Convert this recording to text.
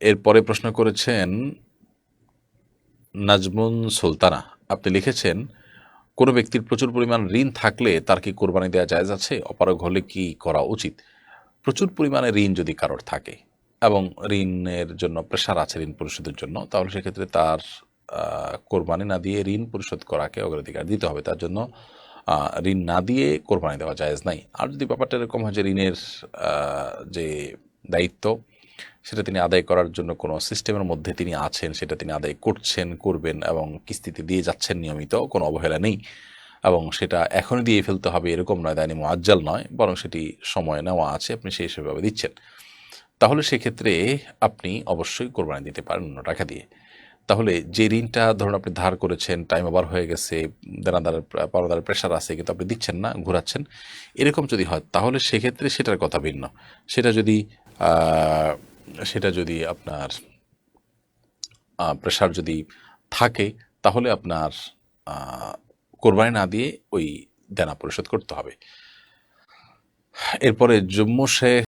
এরপরে প্রশ্ন করেছেন, নাজমুন সুলতানা, আপনি লিখেছেন, কোনো ব্যক্তির প্রচুর পরিমাণ ঋণ থাকলে তার কি কোরবানি দেওয়া জায়েজ আছে? অপারগ হলে কি করা উচিত? প্রচুর পরিমাণে ঋণ যদি কারোর থাকে এবং ঋণের জন্য প্রেশার আছে ঋণ পরিশোধের জন্য, তাহলে সেক্ষেত্রে তার কোরবানি না দিয়ে ঋণ পরিশোধ করাকে অগ্রাধিকার দিতে হবে। তার জন্য ঋণ না দিয়ে কোরবানি দেওয়া জায়েজ নাই। আর যদি ব্যাপারটা এরকম হয় যে ঋণের যে দায়িত্ব সেটা তিনি আদায় করার জন্য কোনো সিস্টেমের মধ্যে তিনি আছেন, সেটা তিনি আদায় করছেন, করবেন এবং কিস্তিতে দিয়ে যাচ্ছেন নিয়মিত, কোনো অবহেলা নেই। এবং সেটা এখনই দিয়ে ফেলতে হবে এরকম নয়, দায়নি মোয়াজ্জাল নয়, বরং সেটি সময় নেওয়া আছে, আপনি সেই হিসেবে দিচ্ছেন। তাহলে সেক্ষেত্রে আপনি অবশ্যই কোরবানি দিতে পারেন অন্য টাকা দিয়ে। তাহলে যে ঋণটা ধরুন আপনি ধার করেছেন টাইম ওভার হয়ে গেছে, দেনাদারের পাওনাদারের প্রেশার আছে, কিন্তু আপনি দিচ্ছেন না, ঘোরাচ্ছেন, এরকম যদি হয়, তাহলে সেক্ষেত্রে সেটার কথা ভিন্ন। সেটা যদি সেটা যদি আপনার প্রেশার যদি থাকে, তাহলে আপনার কোরবানি না দিয়ে ওই দেনা পরিশোধ করতে হবে। এরপরে জম্মু শেখ